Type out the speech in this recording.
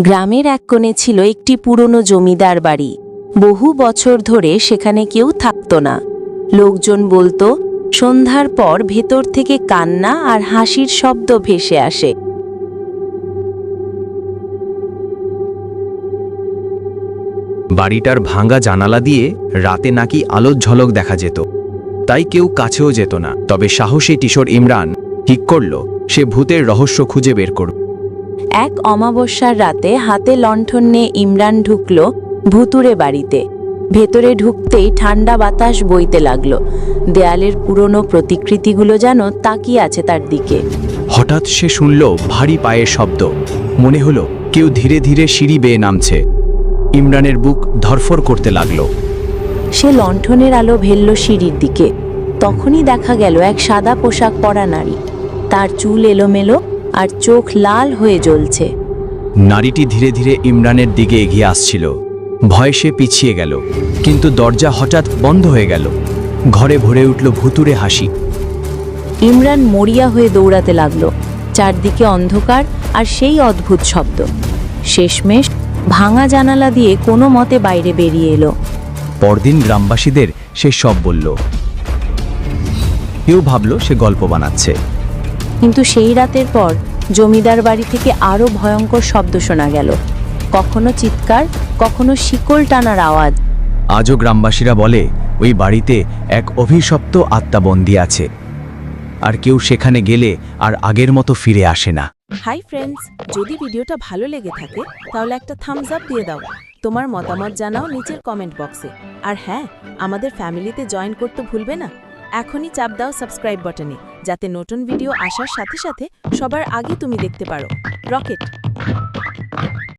গ্রামের এক কোণে ছিল একটি পুরনো জমিদার বাড়ি। বহু বছর ধরে সেখানে কেউ থাকত না। লোকজন বলতো, সন্ধ্যার পর ভেতর থেকে কান্না আর হাসির শব্দ ভেসে আসে। বাড়িটার ভাঙা জানালা দিয়ে রাতে নাকি আলোর ঝলক দেখা যেত। তাই কেউ কাছেও যেত না। তবে সাহসী কিশোর ইমরান ঠিক করল, সে ভূতের রহস্য খুঁজে বের করবে। এক অমাবস্যার রাতে হাতে লণ্ঠন নিয়ে ইমরান ঢুকল ভুতুরে বাড়িতে। ভেতরে ঢুকতেই ঠান্ডা বাতাস বইতে লাগল। দেয়ালের পুরনো প্রতিকৃতিগুলো যেন তাকিয়ে আছে তার দিকে। হঠাৎ সে শুনল ভারী পায়ের শব্দ। মনে হলো কেউ ধীরে ধীরে সিঁড়ি বেয়ে নামছে। ইমরানের বুক ধরফর করতে লাগল। সে লণ্ঠনের আলো ভেলল সিঁড়ির দিকে। তখনই দেখা গেল এক সাদা পোশাক পরা নারী। তার চুল এলোমেলো আর চোখ লাল হয়ে জ্বলছে। নারীটি ধীরে ধীরে ইমরানের দিকে এগিয়ে আসছিল। ভয়ে সে পিছিয়ে গেল কিন্তু দরজা হঠাৎ বন্ধ হয়ে গেল। ঘরে ভরে উঠল ভুতুরে হাসি। ইমরান মরিয়া হয়ে দৌড়াতে লাগল। চারদিকে অন্ধকার আর সেই অদ্ভুত শব্দ। শেষমেশ ভাঙা জানালা দিয়ে কোনো মতে বাইরে বেরিয়ে এলো। পরদিন গ্রামবাসীদের সে সব বলল। কেউ ভাবল সে গল্প বানাচ্ছে। কিন্তু সেই রাতের পর জমিদার বাড়ি থেকে আরও ভয়ঙ্কর শব্দ শোনা গেল। কখনো চিৎকার কখনো শিকল টানার আওয়াজ। আজও গ্রামবাসীরা বলে ওই বাড়িতে এক অভিশপ্ত আত্মা বন্দী আছে। আর কেউ সেখানে গেলে আর আগের মতো ফিরে আসে না। হাই ফ্রেন্ডস যদি ভিডিওটা ভালো লেগে থাকে তাহলে একটা থামস আপ দিয়ে দাও। তোমার মতামত জানাও নিচের কমেন্ট বক্সে আর হ্যাঁ আমাদের ফ্যামিলিতে জয়েন করতে ভুলবে না। এখনই চাপ দাও সাবস্ক্রাইব বাটনে, যাতে নতুন ভিডিও আসার সাথে সাথে সবার আগে তুমি দেখতে পারো। রকেট।